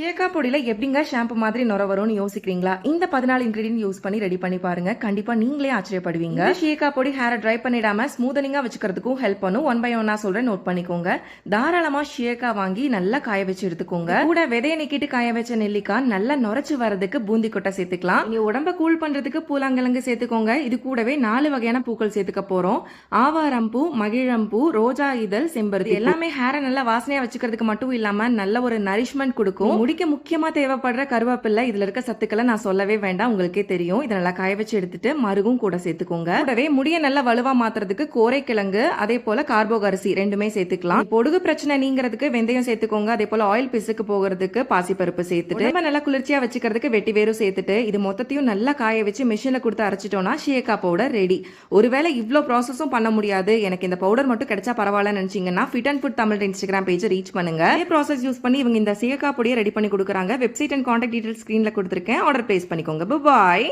Sheikha பொடியில எப்படிங்க shampoo மாதிரி நுர வரும்னு யோசிக்கிறீங்களா? இந்த பதினாலு இன்கிரீடியன்ட் யூஸ் பண்ணி ரெடி பண்ணி பாருங்க. கண்டிப்பா நீங்களே ஆச்சரியப்படுவீங்க. ஷேக்கா பொடி ஹேரை ட்ரை பண்ணிடாம ஸ்மூதனிங்கா வச்சுக்கிறதுக்கும் ஹெல்ப் பண்ணும். ஒன் பை ஒன்னா சொல்றேன் நோட் பண்ணிக்கோங்க. தாராளமா ஷேக்கா வாங்கி நல்லா காய வச்சு எடுத்துக்கோங்க. கூட விதைய நீக்கிட்டு காய வச்ச நெல்லிக்காய் நல்லா நுரைச்சு வரதுக்கு பூந்தி கொட்டை சேர்த்துக்கலாம். நீங்க உடம்ப கூல் பண்றதுக்கு பூலாங்கிழங்கு சேர்த்துக்கோங்க. இது கூடவே நாலு வகையான பூக்கள் சேர்த்துக்க போறோம். ஆவாரம்பூ மகிழம்பூ ரோஜா இதழ் செம்பருத்தி எல்லாமே ஹேரை நல்லா வாசனையா வச்சுக்கிறதுக்கு மட்டும் இல்லாம நல்ல ஒரு நரிஷ்மெண்ட் கொடுக்கும். முடிக்க முக்கியமா தேவைப்படுற கருவேப்பிலை இதுல இருக்க சத்துக்களை நான் சொல்லவே வேண்டாம். உங்களுக்கே தெரியும். இதை நல்லா காய வச்சு எடுத்துட்டு மருகும் கூட சேர்த்துக்கோங்க. கூடவே முடிய நல்லா வலுவா மாத்துறதுக்கு கோரைக்கிழங்கு அதே போல கார்போக அரிசி ரெண்டுமே சேர்த்துக்கலாம். பொடுகு பிரச்சனை நீங்கிறதுக்கு வெந்தயம் சேர்த்துக்கோங்க. அதே போல ஆயில் பிசுக்கு போகிறதுக்கு பாசிப்பருப்பு சேர்த்துட்டு நல்லா குளிர்ச்சியா வச்சுக்கிறதுக்கு வெட்டி வேரும் சேர்த்துட்டு இது மொத்தத்தையும் நல்லா காய வச்சு மிஷினில் கொடுத்து அரைச்சிட்டோம்னா ஷேக்கா பவுடர் ரெடி ஒருவேளை இவ்வளோ ப்ராசஸும் பண்ண முடியாது. எனக்கு இந்த பவுடர் மட்டும் கிடைச்சா பரவாயில்லன்னு நினைச்சிங்கன்னா fit and food Tamil Instagram page reach பண்ணுங்க. ப்ராசஸ் யூஸ் பண்ணி இவங்க இந்த சீயக்கா பொடியை ரெடி பண்ணி கொடுக்குறாங்க. வெப்சைட் அண்ட் காண்டாக்ட் டீட்டெயில் ஸ்க்ரீனில் கொடுத்துருக்கேன். ஆர்டர் ப்ளேஸ் பண்ணிக்கோங்க. பாய்